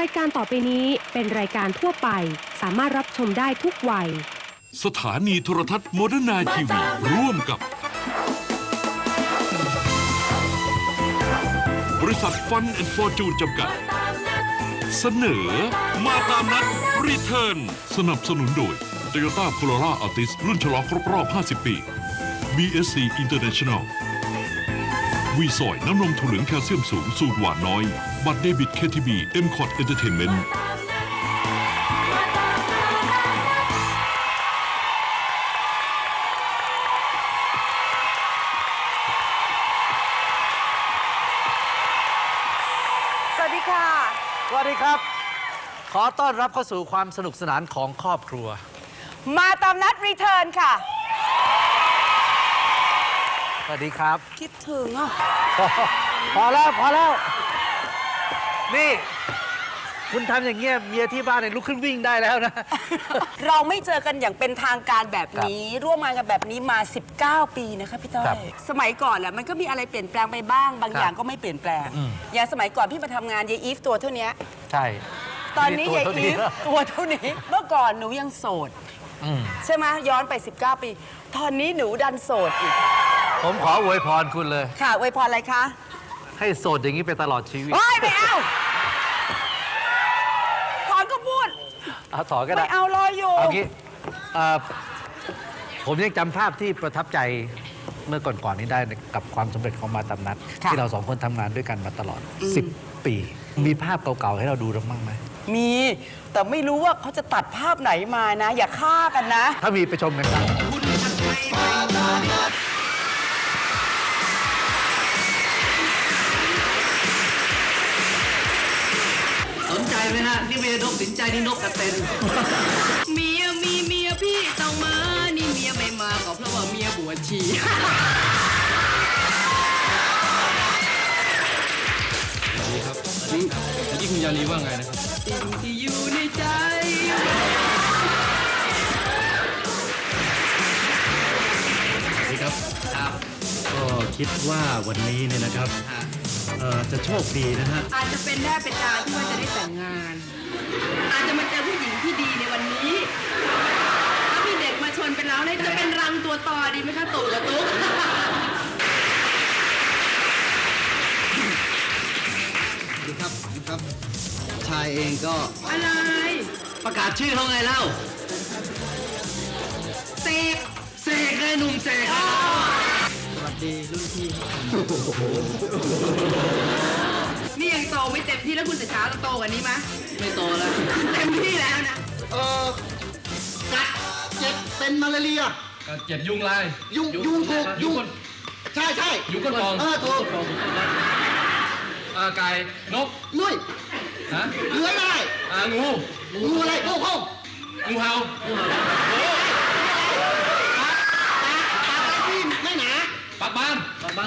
รายการต่อไปนี้เป็นรายการทั่วไป สามารถรับชมได้ทุกวัย สถานีโทรทัศน์โมเดิร์นไนทีวีร่วมกับ บริษัทฟันแอนด์ฟอร์จูนจำกัด เสนอมาตามนัดรีเทิร์นสนับสนุนโดย Toyota Corolla Altis รุ่นฉลองครบรอบ 50 ปี BSC International วีซอยน้ำนมถั่วเหลืองแคลเซียมสูงสูตรหวานน้อย บัตรเดบิต KTB m c o t Entertainment สวัสดีค่ะ สวัสดีครับ ขอต้อนรับเข้าสู่ความสนุกสนานของครอบครัว มาตามนัดรีเทิร์นค่ะ สวัสดีครับ คิดถึงอะ พอพอแล้วพอแล้ว นี่ คุณทำอย่างเงี้ยเมียที่บ้านเนี่ยลุกขึ้นวิ่งได้แล้วนะ เราไม่เจอกันอย่างเป็นทางการแบบนี้ ร่วมงานกันแบบนี้มา 19 ปีนะคะพี่ต้อครัยบสมัยก่อนแหละมันก็มีอะไรเปลี่ยนแปลงไปบ้าง บางครับอย่างก็ไม่เปลี่ยนแปลงอืม อย่างสมัยก่อนพี่มาทำงานยายอีฟตัวเท่านี้ใช่ ตอนนี้ตัวยายเท่าอีฟแล้วตัวเท่านี้ เมื่อก่อนหนูยังโสด อืมใช่ไหมย้อนไป 19 ปี ตอนนี้หนูดันโสดอีก ผมขออวยพรคุณเลย ค่ะอวยพรอะไรคะ ให้โสดอย่างนี้ไปตลอดชีวิตโอ้ยไม่เอาถอนก็พูด เอาถอนก็ได้ไม่เอารออยู่เอางี้เอ่อผมยังจำภาพที่ประทับใจเมื่อก่อนๆนี้ได้กับความสำเร็จของมาตามนัด ค่ะ ที่เราสองคนทำงานด้วยกันมาตลอด 10 ปี มีภาพเก่าๆให้เราดูบ้างไหมมี แต่ไม่รู้ว่าเขาจะตัดภาพไหนมานะ อย่าฆ่ากันนะ ถ้ามีไปชมกันครับสนใไหมฮะ นี่ไม่ใช่นกสินใจนี่นกกระเต็นเมียมีเมียพี่ต้องมา นี่เมียไม่มาก็เพราะว่าเมียบวชชีนี่เมื่อกี้คุณยานีว่าไงนะครับสิ่งที่อยู่ในใจนี่ครับ ครับ ก็คิดว่าวันนี้เนี่ยนะครับ เอ่อจะโชคดีนะฮะ อาจจะเป็นได้เป็นดาที่ว่าจะได้แต่งงาน อาจจะมาเจอผู้หญิงที่ดีในวันนี้ ถ้ามีเด็กมาชวนเป็นเราเนี่ยจะเป็นรังตัวต่อดีไหมคะตุ๊กกับตุ๊กดีครับครับ ชายเองก็อะไรประกาศชื่อเขาไงเล่าเสกเสกเลยหนุ่มเสกเลยสวัส ดีรุ่นพี่นี่ยังโตไม่เต็มที่แล้วคุณเสช้าจะโตกว่านี้ไหมไม่โตแล้ว เต็มที่แล้วนะ เออกัดเจ็บเป็นมาลาเรียการเจ็บยุงลายยุงยุงถูกยุงก้นใช่ใช่ยุงก้นฟองเออถูกอ่าไก่นกลุยฮะเลื้อยได้อ่างูงูอะไรงูเข้างูเห่า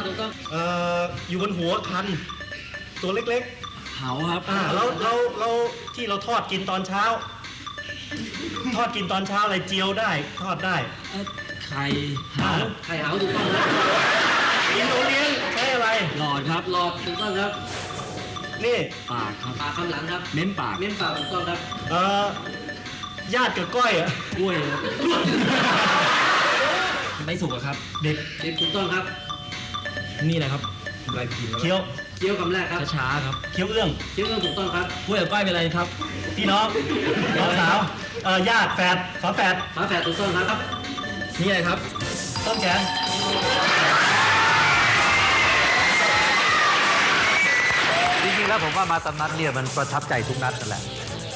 ถูกต้องเอ่ออยู่บนหัวคัน ตัวเล็กเหาครับๆอ่าแล้วแล้วแล้วที่เราทอดกินตอนเช้า ทอดกินตอนเช้าอะไรเจียวได้ ทอดได้ไข่เหาไข่เหาถูกต้องครับกินโอเลี้ยงใช้อะไร หลอดครับหลอดถูกต้องครับนี่ปากครับ ปากข้างหลังครับเน้นปากเน้นปากถูกต้องครับเอ่อญาติกับก้อยอะกล้วยครับไม่ถูกครับ เด็กเด็กถูกต้องครับ นี่แหละครับอะไรกินเคี้ยวเคี้ยวคำแรกครับช้าครับเคี้ยวเอื้องเคี้ยวถูกต้องครับกล้วยกับก้อยเป็นอะไรครับ พี่น้องน้องสาวเอ่อญาติแฝดฝาแฝดฝาแฝดถูกต้องครับ นี่อะไรครับ ต้นแขนจริงๆแล้วผมว่ามาตามนัดเนี่ยมันประทับใจทุกนัดนั่นแหละ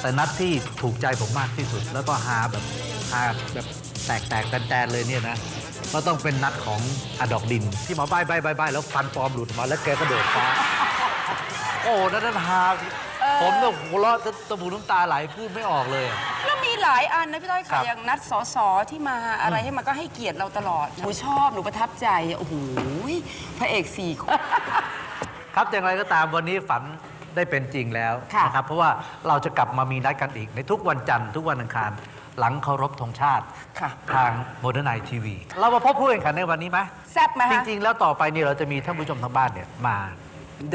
แต่นัดที่ถูกใจผมมากที่สุด แล้วก็หาแบบหาแบบแตกแตกๆแตนๆเลยเนี่ยนะ ก็ต้องเป็นนัดของอดอกดิน ที่หมอใบ้ใบ้ใบ้ใบ้แล้วฟันปลอมหลุดออกมาแล้วแกกระโดดฟ้า โอ้นั่นนั่นฮาผมเนี่ยหัวเราะจนตะบูน้ำตาไหลพูดไม่ออกเลยอะ แล้วมีหลายอันนะพี่ต้อยครัค่ะบ อย่างนัดสอสอที่มาอะไรให้มันก็ให้เกียรติเราตลอดหนูชอบหนูประทับใจโอ้โหพระเอกสี่คน ครับอย่างไรก็ตามวันนี้ฝันได้เป็นจริงแล้วค่ะนะครับเพราะว่าเราจะกลับมามีนัดกันอีกในทุกวันจันทร์ทุกวันอังคาร หลังเคารพธงชาติ ค่ะ ทางโมเดิร์นไนทีวีเรามาพบผู้แข่งขันในวันนี้ไหมแซ่บไหมจคะริง ๆ แล้วต่อไปนี่เราจะมีท่านผู้ชมทางบ้านเนี่ยมา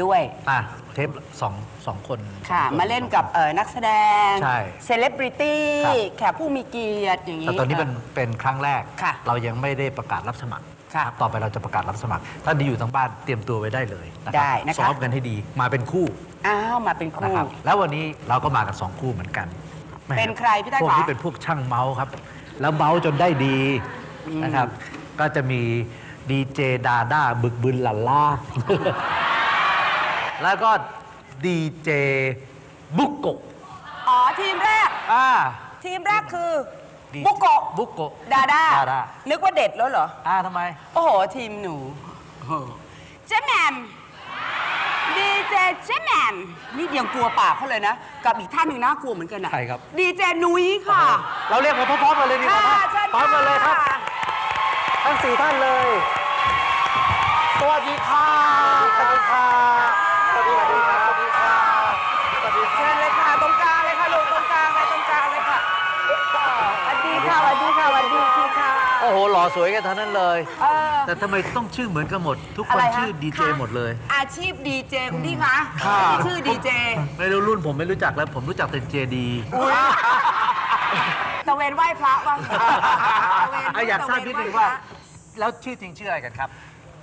ด้วย อะเทปสองสองคนค่ะ สองนมาเล่นกับเอ่อนักแสดงใช่เซเลบริตี้ครับ แขกผู้มีเกียรติอย่างนี้ แต่ตอนนี้เป็นเป็นครั้งแรก ค่ะเรายังไม่ได้ประกาศรับสมัครค่ะครับต่อไปเราจะประกาศรับสมัครถ้าดีอยู่ทางบ้านเตรียมตัวไว้ได้เลยนะครัได้นะคะ ซ้อมกันให้ดีมาเป็นคู่อ้าว มาเป็นนะคู่ ครับแล้ววันนี้เราก็มากันสองคู่เหมือนกันแหม่ เป็นใครพี่ต้อยพวกคะนี้เป็นพวกช่างเมาส์ครับ แล้วเมาส์จนได้ดีนะครับ ก็จะมีดีเจดาด้าบึกบึนหลันล่า แล้วก็ดีเจบุกโกะอ๋อทีมแรก อ่า ทีมแรกคือ ดีบุกโกะบุกโกะดาด้า ดาด้านึกว่าเด็ดแล้วเหรอ อ่าทำไม โอ้โห ทีมหนูโอ้โหเจ๊แหมม ดีเจเจ๊แหมมนี่ยังกลัวปากเขาเลยนะ กับอีกท่านหนึ่งน่ากลัวเหมือนกันนะใครครับ ดีเจนุ้ยค่ะ เราเรียกมาพร้อมๆกันเลยดีกว่าค่ะนะเชิญพร้อมกันเลยครับค่ะทั้งสี่ท่านเลย สวัสดีค่ะสวัสดีค่ะ โอ้โหหล่อสวยกันทั้งนั้นเลย เออ แต่ทำไมต้องชื่อเหมือนกันหมด ทุกคอะนไรคะชื่อดีเจหมดเลย อาชีพดีเจคุณพี่คะค่ะ ชื่อดีเจไม่รู้รุ่นผมไม่รู้จักแล้ว ผมรู้จักแต่เจดีตะเวนไหว้พระว่ะตะเวนอะอยากทราบนิดนึงว่า แล้วชื่อจริงชื่ออะไรกันครับ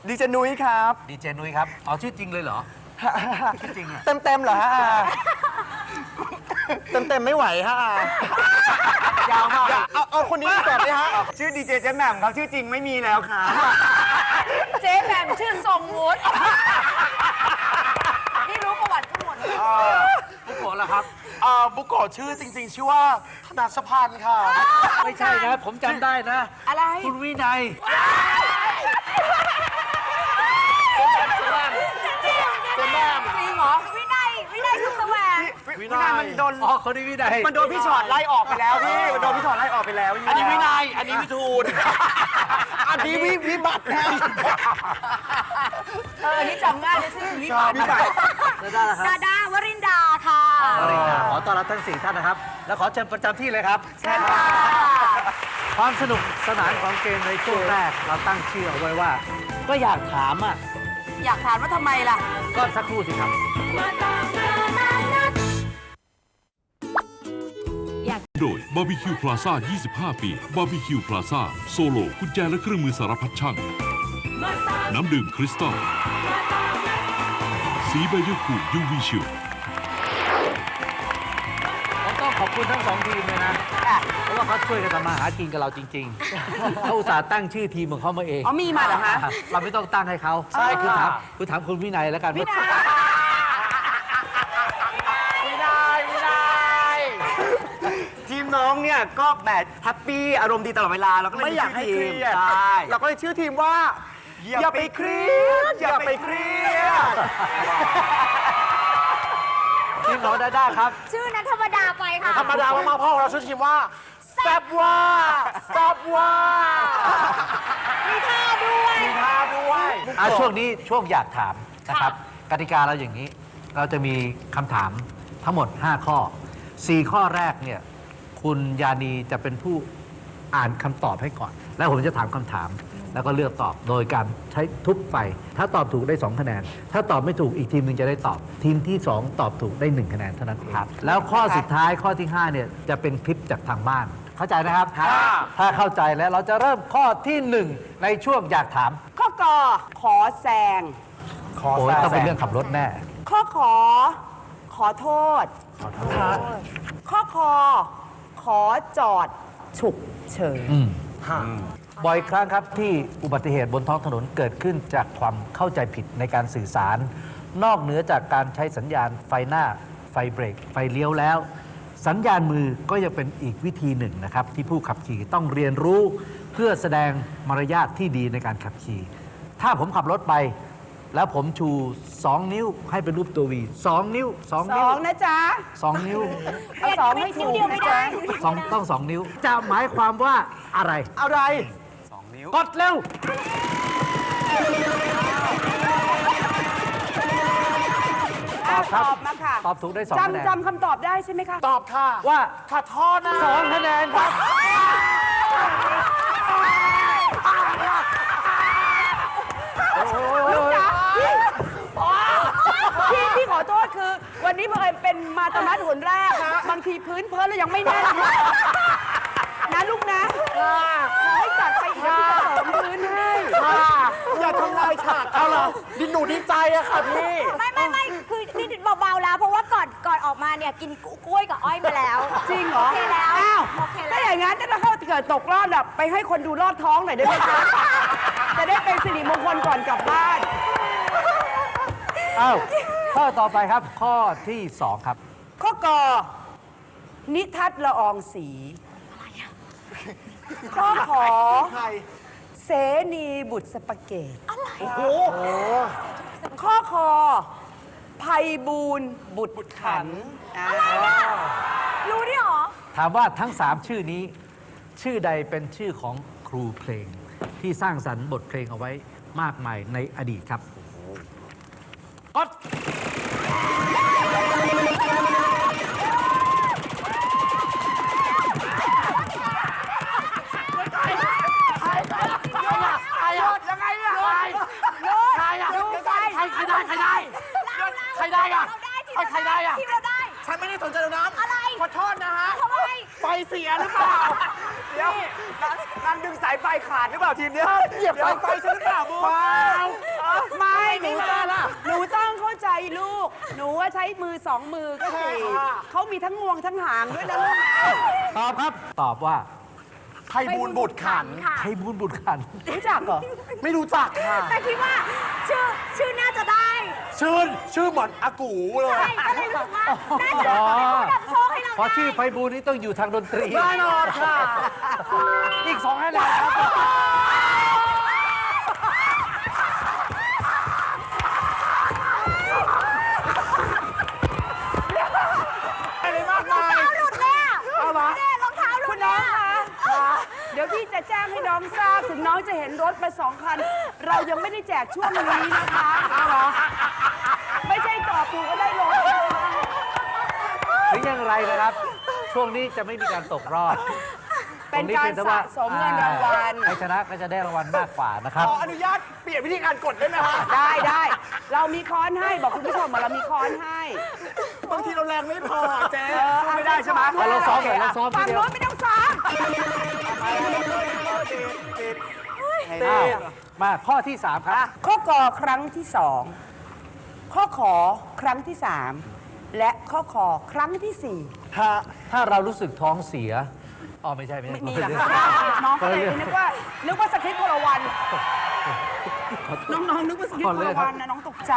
ดีเจนุ้ยครับ ดีเจนุ้ยครับ อ๋อชื่อจริงเลยเหรอ ชื่อจริงอะ เต็มเต็มๆเหรอฮะอา เต็มเต็มๆไม่ไหวฮะอายาวมากเอาเอาคนนี้ก่อนเลยฮะ ชื่อดีเจเจ๊แหม่มครับชื่อจริงไม่มีแล้วครับเจ๊แหม่มชื่อทรงวุฒินี่รู้ประวัติทั้งหมดเลยบุกโกะล่ะครับอ่าบุกโกะชื่อจริง ๆ ชื่อว่าธนาสพันธ์ค่ะ ไม่ใช่นะ ผมจำได้นะ อะไร คุณวินัย เจ๊แหม่ม จริงเหรอ วินัย วินัยสุขแส วงวินัยมันโดน อ๋อคนนี้วินัยมันโดนพี่ชอดไล่ออกไปแล้วพี่มันโดนพี่ชอดไล่ออกไปแล้วอันนี้วินัย อันนี้วิทูลอันนี้วิวิบัตินะเออนี่จำง่ายเลยชื่อวิบัติวิบัติแล้วได้แล้วครับดาดาวรินดาค่ะสวัสดีครับขอต้อนรับทั้งสี่ท่านนะครับ แล้วขอเชิญประจำที่เลยครับ เชิญค่ะความสนุกสนานของเกมในช่วงแรก เราตั้งชื่อเอาไว้ว่า ก็อยากถามอะ อยากถามว่าทำไมล่ะ ก็สักครู่สิครับโดย บาร์บีคิวพลาซ่า 25 ปีบาร์บีคิวพลาซ่าโซโลกุญแจและเครื่องมือสารพัดช่าง น้ำดื่มคริสตัล สีใบยูคูยูวีชิลผมต้องขอบคุณทั้งสองทีมเลยนะค่ะเพราะว่าเขาช่วยกันทำมาหากินกับเราจริงๆ เขาอุตส่าห์ตั้งชื่อทีมของเขามาเอง อ๋อมีมาเหรอคะ เราไม่ต้องตั้งให้เขาใช่คือถามคือถามคุณวินัยแล้วกันวินัย ไม่ได้ไม่ได้ ทีมน้องเนี่ย ก็แบบแฮปปี้อารมณ์ดีตลอดเวลาเราก็เลยไม่อยากให้เครียดใช่เราก็เลยชื่อทีมว่า อย่าไปเครียด อย่าไปเครียดทีมน้องด้าด้าครับ ชื่อนั้นธรรมดาไปค่ะ ธรรมดามากๆเพราะเราชื่อทีมว่าแซบว่าแซบว่ามีท่าด้วยมีท่าด้วยอะช่วงนี้ช่วงอยากถามนะครับกติกาเราอย่างนี้ เราจะมีคำถามทั้งหมด 5 ข้อ 4 ข้อแรกเนี่ย คุณยานีจะเป็นผู้อ่านคำตอบให้ก่อน แล้วผมจะถามคำถาม แล้วก็เลือกตอบโดยการใช้ทุบไป ถ้าตอบถูกได้ 2 คะแนน ถ้าตอบไม่ถูกอีกทีมหนึ่งจะได้ตอบ ทีมที่ 2 ตอบถูกได้ 1 คะแนนเท่านั้นเองแล้วข้อสุดท้ายข้อที่5เนี่ยจะเป็นคลิปจากทางบ้าน เข้าใจนะครับ ถ้าเข้าใจแล้วเราจะเริ่มข้อที่หนึ่งในช่วงอยากถาม ข้อกอขอแซงโอ้ยต้องเป็นเรื่องขับรถแน่ ข้อขอ ขอโทษข้อคอ ขอจอดฉุกเฉินบ่อยครั้งครับที่อุบัติเหตุบนท้องถนนเกิดขึ้นจากความเข้าใจผิดในการสื่อสาร นอกเหนือจากการใช้สัญญาณไฟหน้า ไฟเบรก ไฟเลี้ยวแล้ว สัญญาณมือก็ยังเป็นอีกวิธีหนึ่งนะครับ ที่ผู้ขับขี่ต้องเรียนรู้ เพื่อแสดงมารยาทที่ดีในการขับขี่ ถ้าผมขับรถไป แล้วผมชู 2 นิ้วให้เป็นรูปตัววี2นิ้ว2สนิ้วองนะจ๊ะ2นิ้วเอาสองให้ถูกนะจ๊ะสองต้องสองนิ้ว จะหมายความว่าอะไร อะไรกดเร็วตอบครับตอบมาค่ะตอบถูกได้สองคะแนนจำจำคำตอบได้ใช่ไหมคะ ตอบค่ะว่าขัดท่อนะสองคะแนนครับ ลูก จ๋าวันนี้เพิ่นเป็นมาตามัดหนแรกบางทีพื้นเพิ่นแล้วยังไม่แน่นนะลูกนะขอให้จัดไปอีกนะพี่จะเสริมพื้นให้อย่าทำลายฉากเอาเหรอดิหนูดีใจอะค่ะพี่ ไม่ไม่ไม่คือนี่เบาๆแล้ว เพราะว่าก่อนก่อนออกมาเนี่ยกินกล้วยกับอ้อยมาแล้ว จริงเหรอโอเคแล้วอ้าวโอเคแล้ถ้าวอย่างนั้นถ้าเขาเกิดตกรอบแบบไปให้คนดูรอดท้องหน่อยได้ไหมคะจะได้เป็นสิริมงคลก่อนกลับบ้าน อ้าวข้อต่อไปครับข้อที่2ครับ ข้อกอนิทัศน์ละอองสี ข้อขอ ใครเสนีบุตรสปะเกต โอ้โหข้อคอไพบูลย์บุตรขันอ่ารู้ดิหรอ ถามว่าทั้ง3ชื่อนี้ ชื่อใดเป็นชื่อของครูเพลง ที่สร้างสรรค์บทเพลงเอาไว้มากมายในอดีตครับ Hot! เขามีทั้งงวงทั้งหางด้วยนะลูกนะตอบครับ ตอบว่าไพบูลย์บุตรขันค่ะไทบุญบุตรขันรู้จักเหรอ ไม่รู้จักค่ะ แต่คิดว่าชื่อชื่อน่าจะได้ชื่อชื่อเหมือนอากูเลย ใช่ก็เลยรู้สึกว่าน่าจะเป็นผู้นำโชคให้เราเพราะได้ชื่อไพบูลย์นี้ต้องอยู่ทางดนตรี แน่นอนค่ะ อีกสองคะแนนครับ อะไรมากมาย หลุดเลยอะ เอาเหรอ เนี่ยรองเท้าหลุ คุ ด ณ เล น้อย ง อะ คะ เดี๋ยวพี่จะแจ้งให้น้องทราบถึงน้องจะเห็นรถมาสองคัน เรายังไม่ได้แจกช่วงนี้นะคะเอาเหรอ ไม่ใช่ต่อปูก็ได้รถนะคะถึงอย่างไรนะครับ ช่วงนี้จะไม่มีการตกรอบเป็นการตงสะสมเงินรางวัลใครชนะก็จะได้รางวัลมากกว่านะครับ ขออนุญาตเปลี่ยนวิธีการกดได้ไหมฮะได้ได้ เรามีค้อนให้บอกคุณผู้ชมว่าเรามีค้อนให้บางทีเราแรงไม่พอเจ๊เออสู้ไม่ได้ใช่ไหมเอาเราซ้อมหน่อยเราซ้อมทีฝั่งเดียวโน้นไม่ต้องซ้อม อ้าวมาข้อที่3ครับ ข้อกอครั้งที่สองข้อขอครั้งที่สามและข้อขอครั้งที่สี่ ถ้าถ้าเรารู้สึกท้องเสียอ๋อไม่ใช่ไม่ใช่ ไม่มีเหรอคะน้องก็เลยนึกว่านึกว่าสคริปต์พลวัน น้องๆนึกว่าสคริปต์พลวันนะน้องตกใจ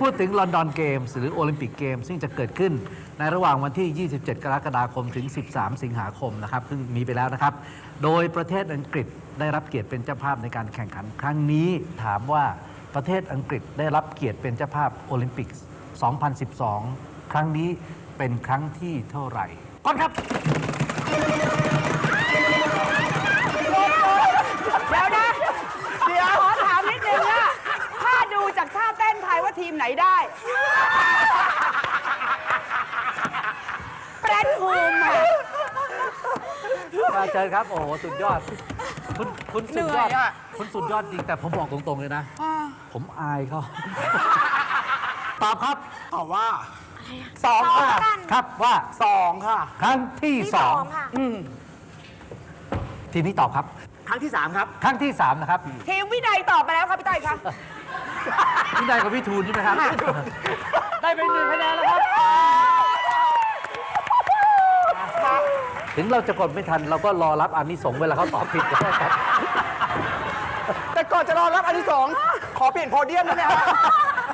พูดถึงลอนดอนเกมส์หรือโอลิมปิกเกมส์ซึ่งจะเกิดขึ้นในระหว่างวันที่ 27 กรกฎาคมถึง 13 สิงหาคมนะครับซึ่งมีไปแล้วนะครับ โดยประเทศอังกฤษได้รับเกียรติเป็นเจ้าภาพในการแข่งขัน ครั้งนี้ถามว่าประเทศอังกฤษได้รับเกียรติเป็นเจ้าภาพโอลิมปิก 2012 ครั้งนี้เป็นครั้งที่เท่าไหร่ก่อนครับ เดี๋ยวนะ เดี๋ยวขอถามนิดนึงอะถ้าดูจากท่าเต้นไทยว่าที มไหนได้ แปรนภูมิอะมาเชิญครับ โอ้โห สุดยอด คุณคุณสุดยอด เหนื่อยอะ คุณสุดยอดจริง แต่ผมบอกตรงๆเลยนะ ผมอายเขาตอบครับตอบว่าสองแล้วกันครับว่าสองค่ะ ครั้งที่ที่สสอองงค่ะ ทีมนี้ตอบครับ ครั้งที่สามครับ ครั้งที่สามนะครับ ทีมวินัยตอบไปแล้วครับพี่ต้อยคะพี่ นายกับพี่ทูนใช่ไหมครับ ได้ไปหนึ่งคะแนนแล้วครับ ถึงเราจะกดไม่ทันเราก็รอรับอานิสงส์เวลาเขาตอบผิดก็ได้ครับ แต่ก่อนจะรอรับอันที่สองขอเปลี่ยนโพเดียมได้ไหมฮะ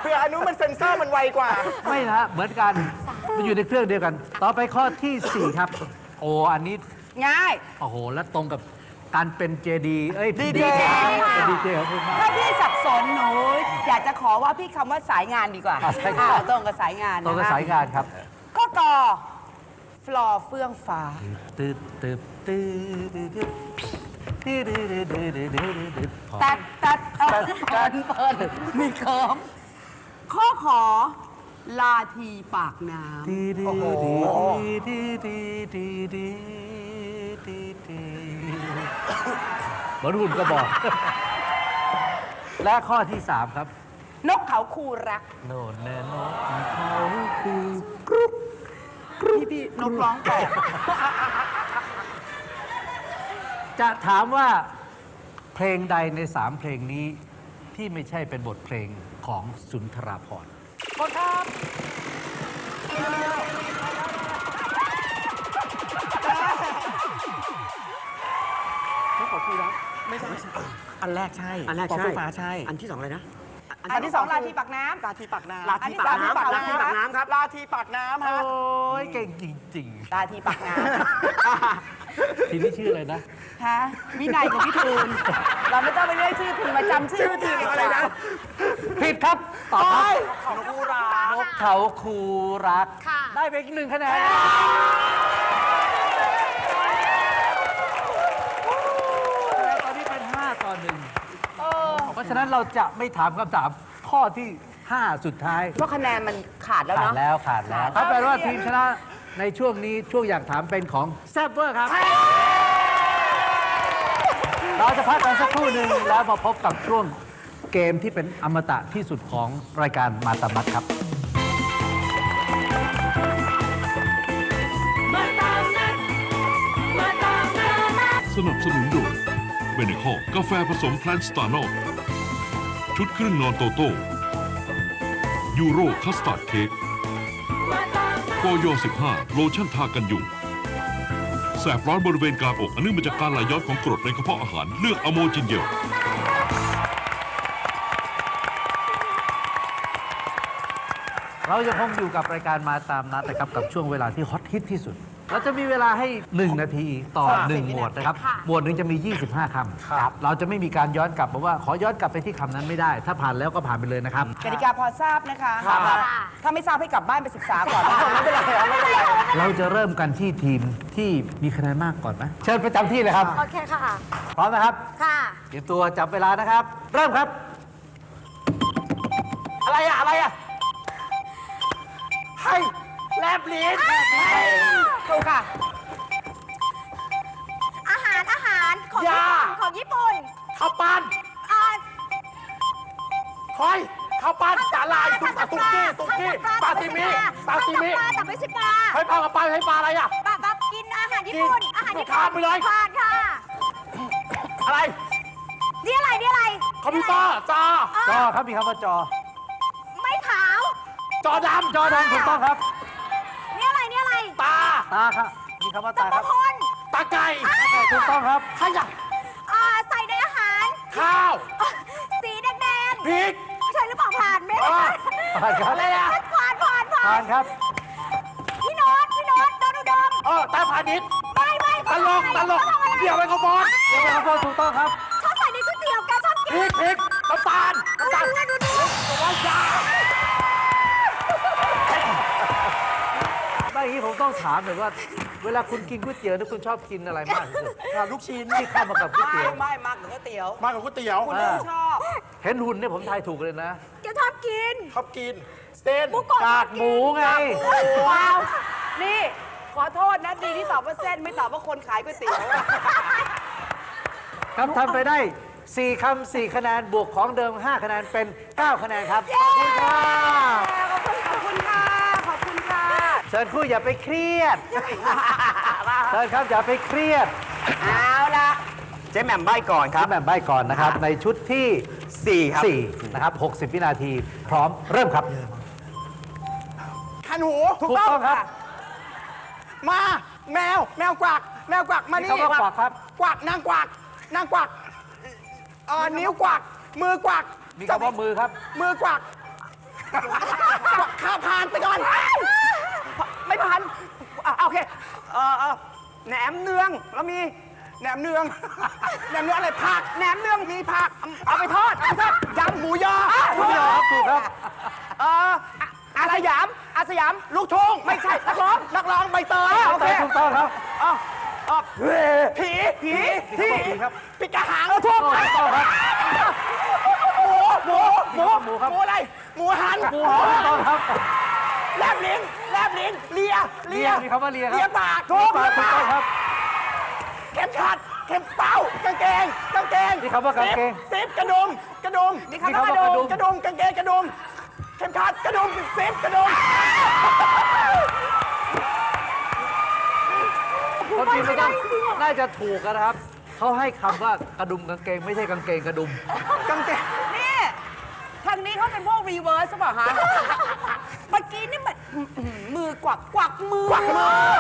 เพื่ออันนู้นมันเซ็นเซอร์มันไวกว่า ไม่นะฮะเหมือนกันมันอยู่ในเครื่องเดียวกัน ต่อไปข้อที่ 4 ครับ โอ้อันนี้ ง่าย โอ้โห และตรงกับการเป็นเจดี เอ้ยดีดีเจ เป็นดีเจของคุณมาก ถ้าพี่สับสนหนู อยากจะขอว่าพี่คำว่าสายงานดีกว่าอะสายงาน อะตรงกับสายงานตรงกับนะคะสายงานครับข้อกอฟลอร์เฟื่องฟ้า ตึ๊ดตึ๊ดตึ๊ดตึ๊ดตึ๊ดตึ๊ดตึ๊ดตึ๊ดตึ๊ดตึ๊ดตึ๊ดพอตัดตัด เปิดเปิดเปิดมีเคิมข้อขอลาทีปากน้ดีดีโอ้โหดีดีดีดีดีดีดีเหมือนหุ่นกระบอก และข้อที่3ครับ นกเขาคูรัก โน่นแน่นอนเขาคือพี่พี่นกร้องแปลกจะถามว่าเพลงใดในสามเพลงนี้ ที่ไม่ใช่เป็นบทเพลงของสุนทราภรณ์กดครับนกเขาคูรัก ไม่ใช่ อันแรกใช่อันแรกปอใช่ ไฟฟ้าใช่ อันที่สองอะไรนะอันที่สองลาทีปากน้ำ ลาทีปากน้ำลาทีปากน้ำอันลาที่ทีสามปากน้ำ ครับลาทีปากน้ำโอ้ฮะยเก่งจริงลาทีปากน้ๆ ทีนี้ชื่ออะไรนะำฮะวินัยกับวิทูลเราไม่ต้องไปเรียกชื่อทีมมาจำชื่อทีมอะไรนะผิดครับตอบครับนกคูรานกเขาคูรัก ค่ะ ได้ไปอีกหนึ่งคะแนนแล้วตอนนี้เป็น 5 ต่อหนึ่งเพราะ ฉะนั้นเราจะไม่ถามคำถามข้อที่ 5 สุดท้าย เพราะคะแนนมันขาดแล้วขาดเนาะ แล้วขาดแล้วขาดถ้าแปลว่าแล้วทีมชนะในช่วงนี้ช่วงอยากถามเป็นของแซบเวอร์ครับ เราจะพักกันสักครู่หนึ่งแล้วมาพบกับช่วงเกมที่เป็นอมตะที่สุดของรายการมาตามัดครับสนับสนุนโดยเบเนคอกาแฟผสมแพลนสตาร์โน ชุดเครื่องนอนโตโต้ยูโรคัสตาร์ดเค้กโกโย15 โลชั่นทากันยุงแสบร้อนบริเวณกลางอกอันเนื่องมาจากการไหลย้อนของกรดในกระเพาะอาหารเลือกอโมจินเยลเรายังคงอยู่กับรายการมาตามนัดนะครับกับช่วงเวลาที่ฮอตฮิตที่สุด เราจะมีเวลาให้ 1 นาทีต่อ 1 หมวดนะครับหมวดหนึ่งจะมี 25 คำครับเราจะไม่มีการย้อนกลับบอกว่าขอย้อนกลับไปที่คำนั้นไม่ได้ ถ้าผ่านแล้วก็ผ่านไปเลยนะครับ กติกาพอทราบนะคะถ้าไม่ทราบให้กลับบ้านไปศึกษาก่อนนะคะไม่เป็นไรไม่เป็นไร เราจะเริ่มกันที่ทีมที่มีคะแนนมากก่อนไหมเชิญประจำที่เลยครับ โอเคค่ะ พร้อมนะครับค่ะ เตรียมตัวจับเวลานะครับ เริ่มครับ อะไรอะอะไรอะให้ แลบลิ้นถูกค่ะ อาหารอาหารของยาของญี่ปุ่นข้าวปั้นอ่าคอยข้าวปั้นสาลายตุกตุกกี้ตุกกี้ซาซิมิซาซิมิปลาแต่ไม่ใช่ปลาให้ปลากับปลาให้ปลาอะไรอะปลาแบบกินอาหารญี่ปุ่น กินอาหารญี่ปุ่นข้ามไปเลย ผ่านค่ะ อะไรนี่อะไรนี่อะไรคอมพิวเตอร์จอจอครับมีคำว่าจอ ไม่ขาว จอดำจอดำถูกต้องครับ ตาตาครับมีคำว่าจัตากรครับ พลตาไก่ถูกต้องครับขยะอ่าใส่ในอาหารข้าวอะสีแดงพริก ๆใช่หรือเปล่าผ่านไหมอ่าผ่านครับอะไรอะผ่านผ่านผ่าผ่านนครับ พี่โน้ตพี่โน้ตโดนอุดมเออตาพาณิชย์ไม่ไม่ตลกตลกเดี๋ยวไปกระบอนเดี๋ยวไปครับถูกต้องครับ ชอบใส่ในก๋วยเตี๋ยวแกชอบพกิรินกพริกน้ำตาลน้ำตาลดูดูดูว่ายา ไม่อย่างนี้ผมต้องถามหน่อยว่า เวลาคุณกินก๋วยเตี๋ยวนี่คุณชอบกินอะไรมากที่สุดลูกชิ้นที่เข้ามากับก๋วยไม่เตี๋ยว ไม่มากกับก๋วยเตี๋ยว มากับก๋วยเตี๋ยวคุณต้องชอบเห็นหุ่นเนี่ยผมทายถูกเลยนะแกชอบกิน ชอบกิน เส้นหมูกรอบกากหมูไง ว้าวนี่ขอโทษนะดีที่ตอบว่าเส้นไม่ตอบว่าคนขายก๋วยเตี๋ยวครับทำไปได้ 4คำ4คะแนนบวกของเดิม 5 คะแนนเป็น 9 คะแนนครับขอบคุณครับ ขอบคุณค่ะ ขอบคุณค่ะ เชิญคู่อย่าไปเครียด เชิญครับอย่าไปเครียดเอาละเจ๊แหม่มใบ้ก่อนคครัรับบแบบใบก่อนนะครับ ในชุดที่4ครับ4นะครับ 60 วินาที พร้อมเริ่มครับ คันหูถูกต้องครับ มาแมวแมวกวัก แมวกวักมามีนี่คำว่ากวักครับ กวักนางกวักนางกวักเอ่อนิ้วกวัก มือกวักมีคำว่ามือครับ มือกวักกวักข้าวพานไปก่อนไม่ พันอะโอเคเออเออแหนมเนืองแล้วมีแหนมเนือง แหนมเนืองอะไรผักแหนมเนืองมีผักเอาไปทอดเอาไปทอดยำหมูยอถูกครับถูกครับเอออะอาสยามอาสยามลูกทุ่งไม่ใช่นักร้องนักร้องใบเตยโอเคถูกต้องครับอ๋ออ๋อผีผีผีผีครับ ปิดกระหังเออถูกถูกต้องครับ หมูหมูหมูหมูครับหมูอะไรหมูหันหมูถูกต้องครับ แลบลิ้นแลบลิ้นเลียเลียมีคำว่าเลียครับ เลียปากถูกปากถูกต้องครับ เข็มขัดเข็มเป้ากางเกงกางเกงนี่คำว่ากางเกงซิปกระดุมกระดุมนี่คำว่ากระดุมกระดุมกางเกงกระดุมเข็มขัดกระดุมซิปกระดุมคนจริงมันต้องน่าจะถูกนะครับเขาให้คำว่ากระดุมกางเกงไม่ใช่กางเกงกระดุมกางเกง นี่ทางนี้เขาเป็นพวก รีเวิร์สหรือเปล่าฮะเมื่อกี้นี่มันอื้อหือมือกวักกวักมือกวักมือ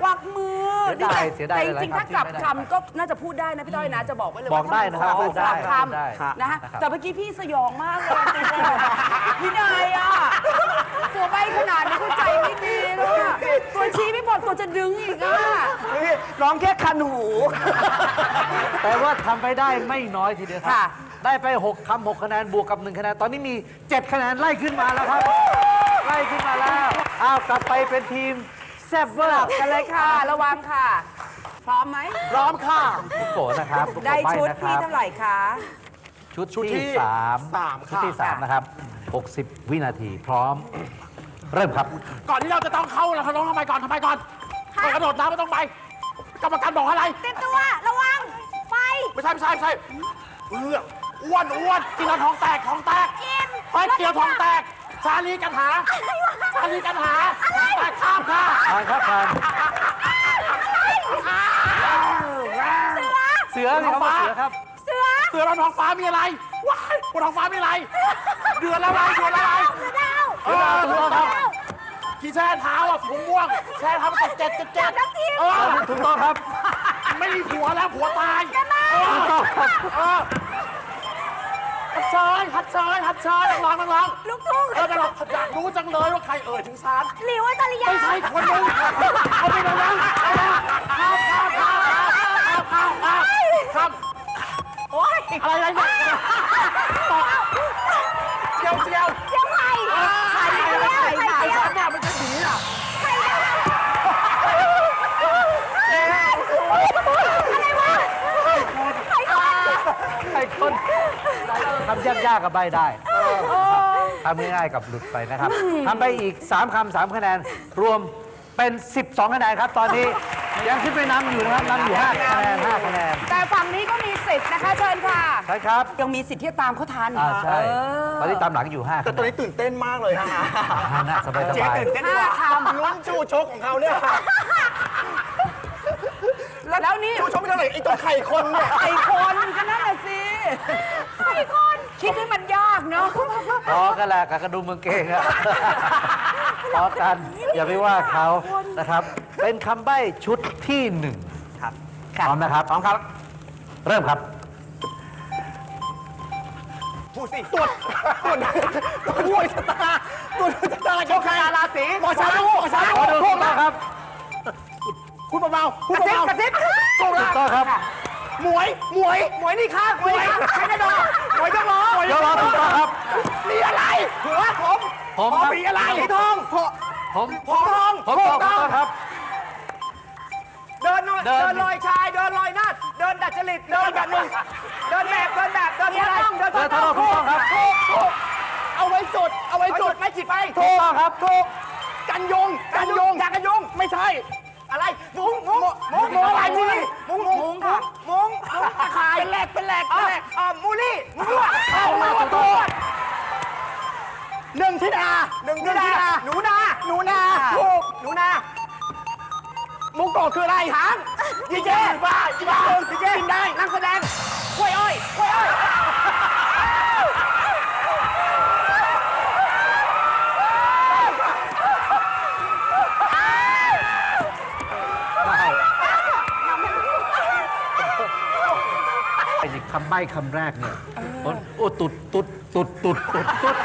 กวักมือเสียดายเสียดายแต่จหลายริงๆๆถ้ากลับคำที่ไม่ได้คำก็น่าจะพูดได้นะพี่ต้อยนะ จะบอกไว้เลยบว่าอกได้นะครับถ้าพูดได้กลับคได้ำนะฮะ นะครับ แต่เมื่อกี้พี่สยองมากเลยตัวพี่นายอะ ตัวใบขนาดนี้ก็ใจไม่ดีเลยอะตัวชี้ไม่พอตัวจะดึงอีกอะ นี่น้องแค่คันหู แต่ว่าทำไปได้ไม่น้อยทีเดียวครัค่ะ บ ได้ไป 6คำ6คะแนนบวกกับ 1 คะแนน ตอนนี้มี 7 คะแนนไล่ขึ้นมาแล้วครับ ไล่ขึ้นมาแล้ว อ้าวกลับไปเป็นทีมแซบเวอร์กันเลยค่ะ ระวังค่ะ พร้อมไหม พร้อมค่ะลูกโกะนะครับลูกโกะได้ใบ้ชุดนะคที่รับเท่าไหร่คะ ชุดชุดที่ที่สามสามชุดค่ะ ที่สามนะครับ 60 วินาทีพร้อม เริ่มครับก่อนที่เราจะต้องเข้าเราต้องทำไมก่อนทำไมก่อนต้องกระโดดน้ำไม่ต้องไป กรรมการบอกอะไร เต็มตัว ระวังไฟไม่ใช่ไม่ใช่ไม่ใช่เอื้ออ้วนอ้วนกินแล้วท้องแตกท้องแตกอิ่มเฮ้ยเกี่ยวท้องแตกชาลีกันหา ชาลีกันหาแตกข้ามค่ะผ่านครับผ่านเสือเสือนี่ครับว่าเสือครับ เสือเสือบนท้องฟ้ามีอะไรว้ายบนท้องฟ้ามีอะไร เดือนอะไรเดือนอะไรเสือดาวเออถูกต้องครับที่แช่เท้าอะผมม่วงแช่เท้ามันตกเจ็ดเจ็ดเจ็ดเออถูกต้องครับ ไม่มีผัวแล้วผัวตายเออถูกต้องครับ เออฮัดเชยฮัดเชยฮัดเชยนักร้องนักร้องลูกทุ่งเออนักร้องอยากรู้จังเลยว่าใครเอ่ยถึงฉันหลิวจริยาไม่ใช่คนนึงเอาไปเลยนะข้ามข้ามข้ามข้ามข้ามข้ามโอ้ยอะไรอะไร ทำยากๆกับใบได้ทำง่ายๆกับหลุดไปนะครับทำไปอีก 3คำ3คะแนน รวมเป็น 12 คะแนนครับ ตอนนี้ยังขึ้นไปนำอยู่นะครับนำอยู่5คะแนน5คะแนนแต่ฝั่งนี้ก็มีสิทธิ์นะคะเชิญค่ะใช่ครับยังมีสิทธิ์ที่จะตามเขาทันอ่าค่ะใช่เออตอนนี้ตามหลังอยู่5แต่คะตอนแนนนี้ตื่นเต้นมากเลยฮะฮานะสบายสเจ๊บายตื่นเต้นกว่าลุ้นจูโชกของเขาเนี่ยแล้วนี่จูโชกไม่เท่าไหร่ไอ้ตัวไข่คนเนี่ยไข่คนก็นั่นน่ะสิ ไข่คนคิดให้มันยากเนาะพอกันแหละกับกระดุมมือเก่งอะพอกันอย่าไปว่าเขานะครับ เป็นคำใบ้ชุดที่หนึ่งครับพร้อมนะครับพร้อมครับ เริ่มครับพูดสิตรวจตรวจตรวจดวงชะตาตรวจดวงชะตาโชคชะตาราศีหมอช้างหมอช้างขอดูโชถูคกต้ลาองภครับพูดเบาๆพูดเบาๆกระซิบโชคถูลากภต้องครับ หมวย หมวย หมวยนี่ข้างหมวยใช่ไหมดอกหมวยยกล้อหมวยยกล้อถูกต้องครับมีอะไรหัวผมผมครับ มีอะไรสีทองผมผมผมทองผมตอบถูกต้องครับ เดินหน่อยเดิน เดินลอยชาย เดินลอยนาดเดินดัดจริต เดินแบบนึงเดินแบบเดินแบบเดินอะไรเดินเดินทางถูกต้องครับถูกถูกเอาไว้จุด เอาไว้จุดไม่ขีดไปถูกต้องครับถูกกันยุงกันยุงอยากกันยุงไม่ใช่ อะไรมุ้งมุ้งมุ้งมุ้งอะไรมุ้งมุ้งมุ้งค่ะมุ้งมุ้งตะข่ายเป็นแหลกเป็นแหลกเป็นแหลกอ่ามูลี่มุ้งลวดเอาลวดลวดหนึ่งทิดาหนึ่งทิดาหนูนาหนูนาถูกหนูนามุกโกะคืออะไรหางยีเจบ้ายีบ้ายีเจกินได้นักแสดงกล้วยอ้อยกล้วยอ้อย อ้คำใบ้คำแรกเนี่ยโอ้ตุดตุดตุดตุดตุดตุด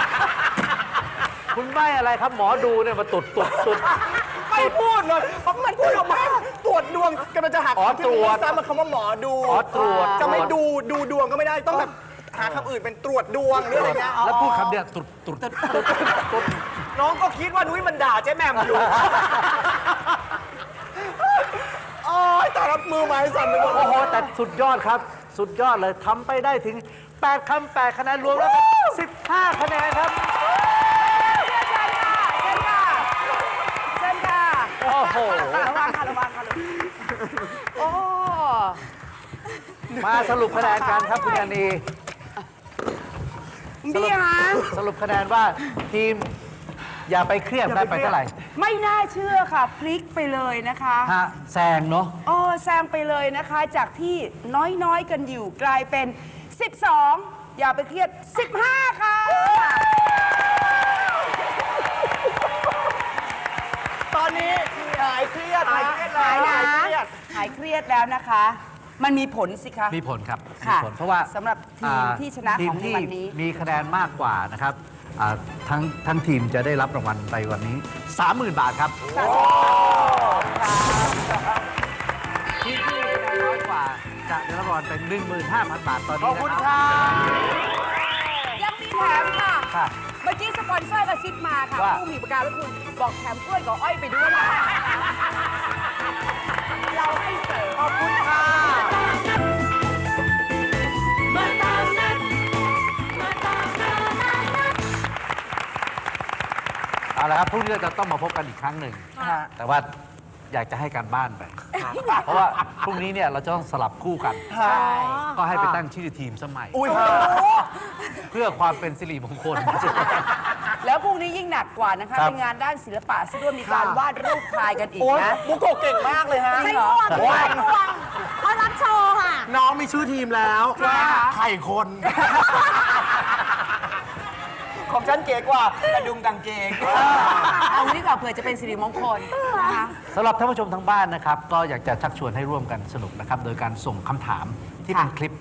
คุณใบ้อะไรครับหมอดูเนี่ยมาตุดตุดตุดไม่พูดเลยเพราะมันพูดออกมาตรวจดวงกำลังจะหักอ๋อคำที่ตรวจซ้ำมาคำว่าหมอดูอ๋อตรวจจะไม่ตรวจดูดูดวงก็ไม่ได้ต้องแบบหาคำอื่นเป็นตรวจดวงหรืออะไรเงี้ยแล้วพูดคำเดียวตุดตุดตุดตุดน้องก็คิดว่านุ้ยมันด่าเจ๊แหม่มอยู่โอ้ยแต่รับมือไม้สั่นไปหมดโอ้โหแต่สุดยอดครับ สุดยอดเลยทำไปได้ถึง 8คำ8คะแนนรวมแล้วเป็น15 คะแนนครับ เชิญค่ะเชิญค่ะเชิญค่ะโอ้โห ระวังค่ะระวังค่ะลูกโอ้ มาสรุปคะแนนกันครับคุณอันนีพี่คะสรุปคะแนนว่าทีมอย่าไปเครียดได้ไปเท่าไหร่ ไม่น่าเชื่อค่ะ พลิกไปเลยนะคะฮะแซงเนาะโอ้แซงไปเลยนะคะ จากที่น้อยๆกันอยู่กลายเป็น 12 อย่าไปเครียด 15 ค่ะ ตอนนี้หายเครียดหายเครียดหายแล้วนะหายเครียดหายเครียดแล้วนะคะ มันมีผลสิคะ มีผลครับมีค่ะผลเพราะว่าสำหรับทีมอ่าที่ชนะทีขมองในที่วันนี้ มีคะแนนมากกว่านะครับ อ่าทั้งทั้งทีมจะได้รับรางวัลไปวันนี้ 30,000 บาทครับ ทีมที่คะแนนน้อยกว่าจะได้รับรางวัลเป็น 15,000 บาทตอนขอบนี้คุณนะคครับรับยังมีแถมค่ะ ค่ะ เมื่อกี้สปอนเซอร์กระซิบมาค่ะว่า ผู้มีประการและคุณบอกแถมกล้วยกับอ้อยไปด้วยนะเราให้เสริมขอบคุณ เอาละครับพรุ่งนี้เราจะต้องมาพบกันอีกครั้งหนึ่งแต่ว่าอยากจะให้การบ้านไป เพราะว่าพรุ่งนี้เนี่ยเราจะต้องสลับคู่กัน ใช่ ก็ให้ไปตั้งชื่อทีมสมัย อุ้ยเพื่อความเป็นสิริมงคล แล้วพรุ่งนี้ยิ่งหนักกว่านะคะครับ เป็นงานด้านศิลปะซะด้วยมีการวาดรูปพายกันอีกโอ้ยนะมุกโกะเก่งมากเลยฮะ ไม่ห่วงไม่ห่วงเขารับโชว์ค่ะ น้องมีชื่อทีมแล้วค่ะไข่คนของ ฉันเก๋กว่ากระดุมกางเกง เอางี้ดีกว่าเผื่อจะเป็นสิริมงคลนะคะสำหรับท่านผู้ชมทางบ้านนะครับ ก็อยากจะชักชวนให้ร่วมกันสนุกนะครับ โดยการส่งคำถามที่เป็นค่ะคลิป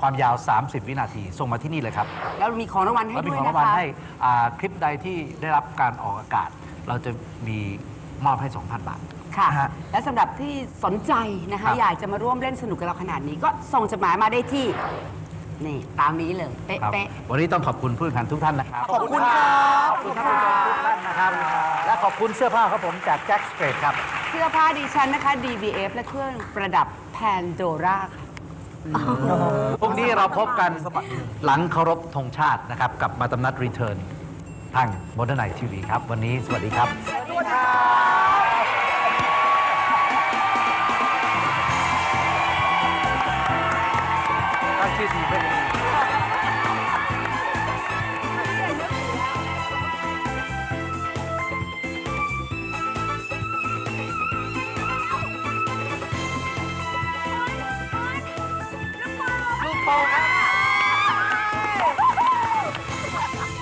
ความยาว 30 วินาที ส่งมาที่นี่เลยครับ แล้วมีของรางวัลให้แล้วมีด้วยของนะรางวัลคะให้อ่าคลิปใดที่ได้รับการออกอากาศ เราจะมีมอบให้ 2,000 บาท ค่ะและสำหรับที่สนใจนะครัคะ บ อยากจะมาร่วมเล่นสนุกกับเราขนาดนี้ก็ส่งจดหมายมาได้ที่ นี่ตามนี้เลยเป๊ครับะวันนี้ต้องขอบคุณผู้แข่งขันทุกท่านนะครับขอบคุณครับขอบคุณท่านผู้ชมทุกท่านนะครับ และขอบคุณเสื้อผ้าครับผมจากแจ็คสเตรทครับๆเสื้อผ้าดิฉันนะคะ DBF และเครื่องประดับแพนโดราค่ะ พรุ่งนี้เราพบกันหลังเคารพธงชาตินะครับ กับมาตำนัดรีเทิร์นทางโมเดิร์นไนทีวีครับ วันนี้สวัสดีครับ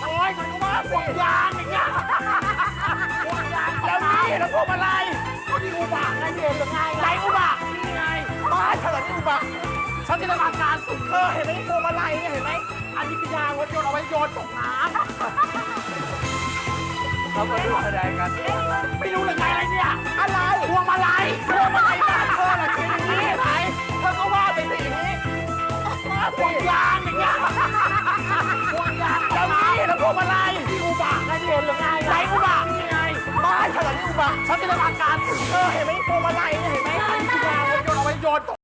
โอ้ยคุณว่าห่วงยางอย่างเงี้ยห่วงยางแล้วนี่แล้วพวกอะไรก็นี่อุบะไงเห็นหรือไงไรอุบะนี่ไงบ้านเฉลิมอุบะฉันจินตนาการสุดเธอเห็นไหมพวงมาลัยเนี่ยเห็นไหมอันนี้คือยางรถยนต์เอาไว้โยนตกน้ำเรามาร่วมแสดงกันไม่รู้เลยไงอะไรเนี่ยอะไรพวงมาลัยพวงมาลัยบ้านเธอน่ะเป็นอย่างนี้ พวงยางอย่างเงี้ยพวงยางแล้วนี่แล้วพวงมาลัยที่อุบะไงเห็นหรือไงไรอุบะนี่ไงบ้านเฉลิมอุบะฉันจินตนาการสุดเธอเห็นไหมพวงมาลัยเนี่ยเห็นไหมอันนี้คือยางรถยนต์เอาไว้โยนตก